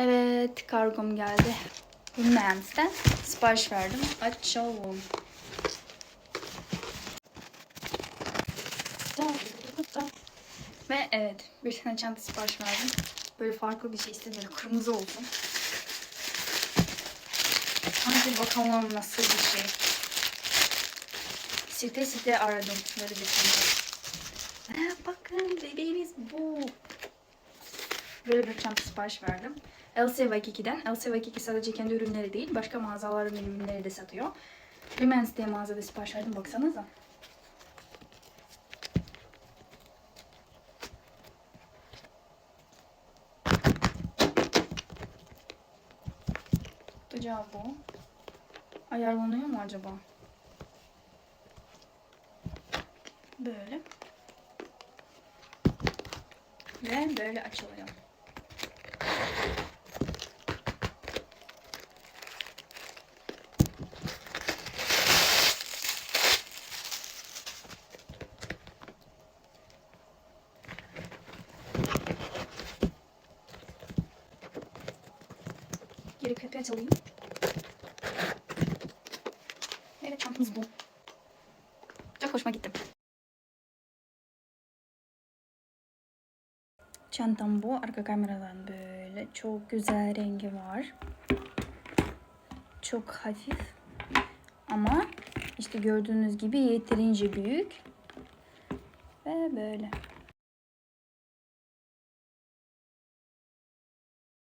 Evet kargom geldi. Hummens'ten sipariş verdim. Açalım. Ve evet bir tane çanta sipariş verdim. Böyle farklı bir şey istedim. Kırmızı olsun. Hadi bakalım nasıl bir şey. Site site aradım. Böyle bir şey. Bakın bebeğimiz bu. Böyle bir çanta sipariş verdim. LC Waikiki'den. LC Waikiki sadece kendi ürünleri değil, başka mağazaların ürünleri de satıyor. Remens diye mağazada sipariş verdim. Baksanıza. Tutacağı bu. Ayarlanıyor mu acaba? Böyle. Ve böyle açılıyor. Geri kapıyı açalayım. Evet çantamız bu. Çok hoşuma gitti. Çantam bu. Arka kameradan böyle. Çok güzel rengi var. Çok hafif. Ama işte gördüğünüz gibi yeterince büyük. Ve böyle.